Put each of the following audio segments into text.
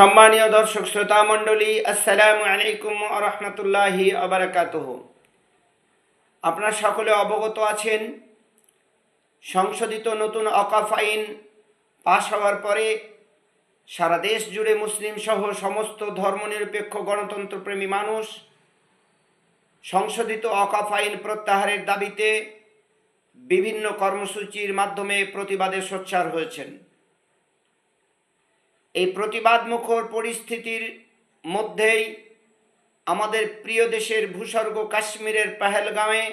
সম্মানীয় দর্শক শ্রোতা মণ্ডলী, আসসালামু আলাইকুম রহমতুল্লাহি আবরাকাতহ আপনারা সকলে অবগত আছেন, সংশোধিত নতুন অকাফ আইন পাশ হওয়ার পরে সারা দেশ জুড়ে মুসলিম সহ সমস্ত ধর্মনিরপেক্ষ গণতন্ত্রপ্রেমী মানুষ সংশোধিত অকাফ আইন প্রত্যাহারের দাবিতে বিভিন্ন কর্মসূচির মাধ্যমে প্রতিবাদে সোচ্চার হয়েছেন। এই প্রতিবাদ মুখর পরিস্থিতির মধ্যেই আমাদের প্রিয় দেশের ভূস্বর্গ কাশ্মীরের পেহেলগাঁওয়ে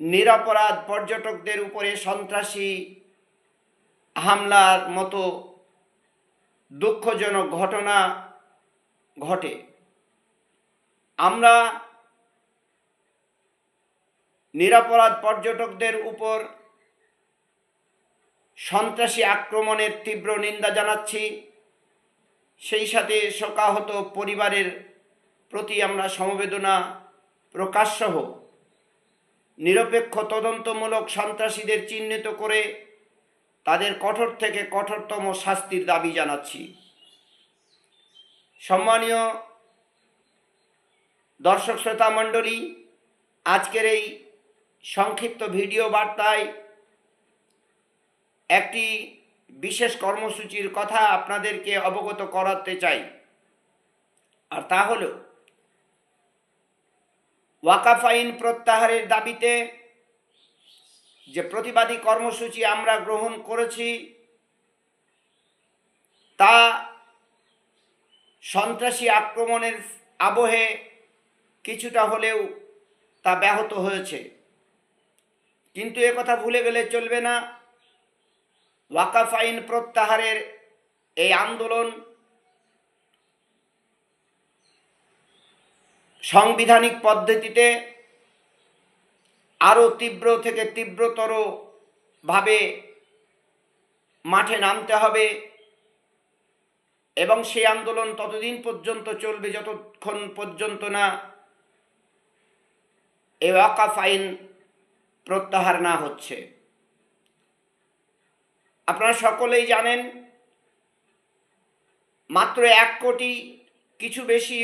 নিরাপরাধ পর্যটকদের উপরে সন্ত্রাসী হামলার মতো দুঃখজনক ঘটনা ঘটে। আমরা নিরাপরাধ পর্যটকদের উপর সন্ত্রাসী আক্রমণের তীব্র নিন্দা জানাচ্ছি। সেই সাথে শোকাহত পরিবারের প্রতি আমরা সমবেদনা প্রকাশসহ নিরপেক্ষ তদন্তমূলক সন্ত্রাসীদের চিহ্নিত করে তাদের কঠোর থেকে কঠোরতম শাস্তির দাবি জানাচ্ছি। সম্মানীয় দর্শক শ্রোতা মণ্ডলী, আজকের এই সংক্ষিপ্ত ভিডিও বার্তায় একটি বিশেষ কর্মসূচির কথা আপনাদেরকে অবগত করাতে চাই। আর তা হল ওয়াকাফ আইন প্রত্যাহারের দাবিতে যে প্রতিবাদী কর্মসূচি আমরা গ্রহণ করেছি, তা সন্ত্রাসী আক্রমণের আবহে কিছুটা হলেও তা ব্যাহত হয়েছে। কিন্তু কথা ভুলে গেলে চলবে না। ওয়াকাফ আইন প্রত্যাহারের এই আন্দোলন সাংবিধানিক পদ্ধতিতে আরও তীব্র থেকে তীব্রতর ভাবে মাঠে নামতে হবে এবং সেই আন্দোলন ততদিন পর্যন্ত চলবে যতক্ষণ পর্যন্ত না এ ওয়াকাফ আইন প্রত্যাহার না হচ্ছে। আপনারা সকলেই জানেন, মাত্র এক কোটি কিছু বেশি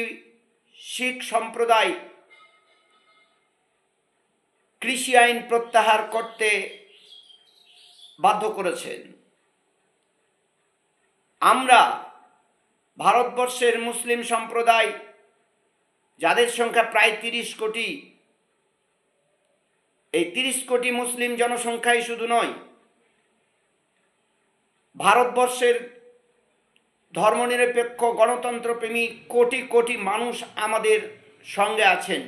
শিখ সম্প্রদায় কৃষি আইন প্রত্যাহার করতে বাধ্য করেছেন। আমরা ভারতবর্ষের মুসলিম সম্প্রদায়, যাদের সংখ্যা প্রায় তিরিশ কোটি, এই তিরিশ কোটি মুসলিম জনসংখ্যাই শুধু নয় ভারতবর্ষের ধর্মনিরপেক্ষ গণতন্ত্রপ্রেমী কোটি কোটি মানুষ আমাদের সঙ্গে আছেন।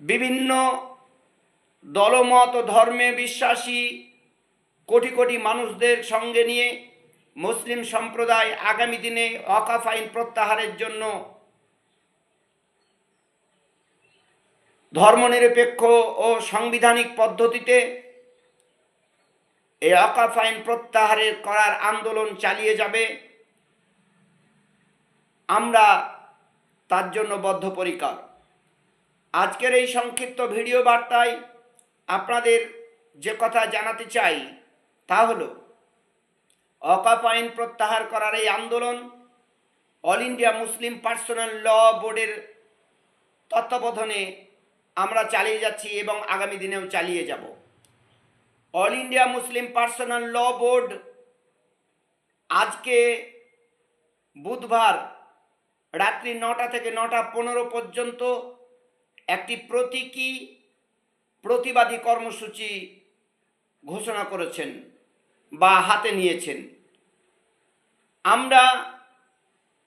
বিভিন্ন দলমত, ধর্মে বিশ্বাসী কোটি কোটি মানুষদের সঙ্গে নিয়ে মুসলিম সম্প্রদায় আগামী দিনে অকাফ আইন প্রত্যাহারের জন্য ধর্মনিরপেক্ষ ও সাংবিধানিক পদ্ধতিতে এই অকাফ আইন প্রত্যাহারের করার আন্দোলন চালিয়ে যাবে। আমরা তার জন্য বদ্ধপরিকর। আজকের এই সংক্ষিপ্ত ভিডিও বার্তায় আপনাদের যে কথা জানাতে চাই তা হল অকাফ আইন প্রত্যাহার করার এই আন্দোলন all India Muslim personal law বোর্ডের তত্ত্বাবধানে আমরা চালিয়ে যাচ্ছি এবং আগামী দিনেও চালিয়ে যাব। All India Muslim personal law board আজকে বুধবার রাত্রি নটা থেকে নটা পনেরো পর্যন্ত একটি প্রতীকী প্রতিবাদী কর্মসূচি ঘোষণা করেছেন বা হাতে নিয়েছেন। আমরা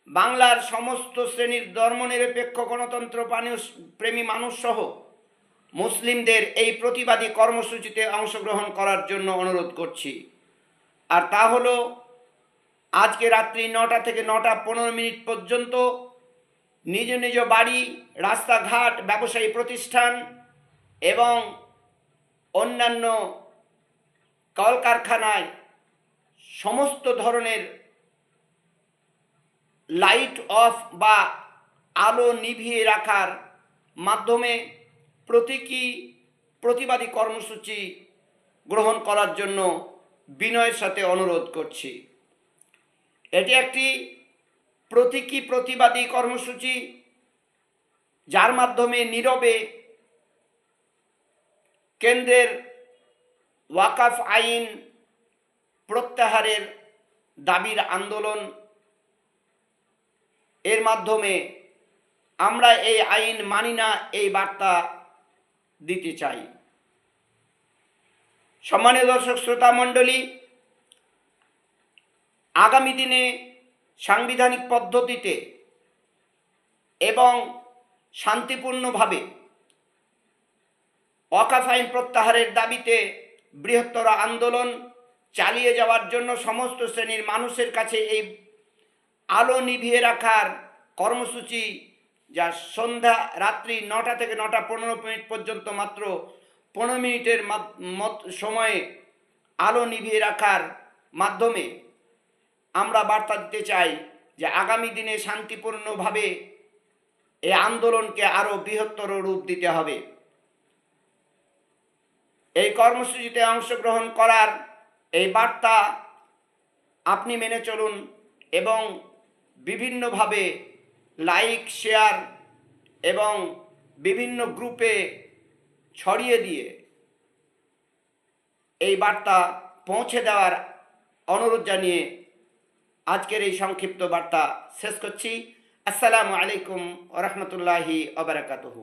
বাংলার সমস্ত শ্রেণির ধর্মনিরপেক্ষ গণতন্ত্র প্রেমী মানুষ সহ মুসলিমদের এই প্রতিবাদী কর্মসূচিতে অংশগ্রহণ করার জন্য অনুরোধ করছি। আর তা হলো, আজকে রাত্রি নটা থেকে নটা পনেরো মিনিট পর্যন্ত নিজ নিজ বাড়ি, রাস্তাঘাট, ব্যবসায়ী প্রতিষ্ঠান এবং অন্যান্য কলকারখানায় সমস্ত ধরনের লাইট অফ বা আলো নিভিয়ে রাখার মাধ্যমে প্রতীকী প্রতিবাদী কর্মসূচি গ্রহণ করার জন্য বিনয়ের সাথে অনুরোধ করছি। এটি একটি প্রতীকী প্রতিবাদী কর্মসূচি, যার মাধ্যমে নীরবে কেন্দ্রের ওয়াকাফ আইন প্রত্যাহারের দাবির আন্দোলন, এর মাধ্যমে আমরা এই আইন মানি না, এই বার্তা দিতে চাই। সম্মানীয় দর্শক, শ্রোতা মণ্ডলী, আগামী দিনে সাংবিধানিক পদ্ধতিতে এবং শান্তিপূর্ণভাবে ওয়াকাফ আইন প্রত্যাহারের দাবিতে বৃহত্তর আন্দোলন চালিয়ে যাওয়ার জন্য সমস্ত শ্রেণির মানুষের কাছে এই আলো নিভিয়ে রাখার কর্মসূচি যা সন্ধ্যা রাত্রি নটা থেকে নটা পনেরো মিনিট পর্যন্ত মাত্র পনেরো মিনিটের সময়ে আলো নিভিয়ে রাখার মাধ্যমে আমরা বার্তা দিতে চাই যে আগামী দিনে শান্তিপূর্ণভাবে এই আন্দোলনকে আরও বৃহত্তর রূপ দিতে হবে। এই কর্মসূচিতে অংশগ্রহণ করার এই বার্তা আপনি মেনে চলুন এবং বিভিন্নভাবে লাইক, শেয়ার এবং বিভিন্ন গ্রুপে ছড়িয়ে দিয়ে এই বার্তা পৌঁছে দেওয়ার অনুরোধ জানিয়ে আজকের এই সংক্ষিপ্ত বার্তা শেষ করছি। আসসালামু আলাইকুম রহমতুল্লাহি অবরাকাতহু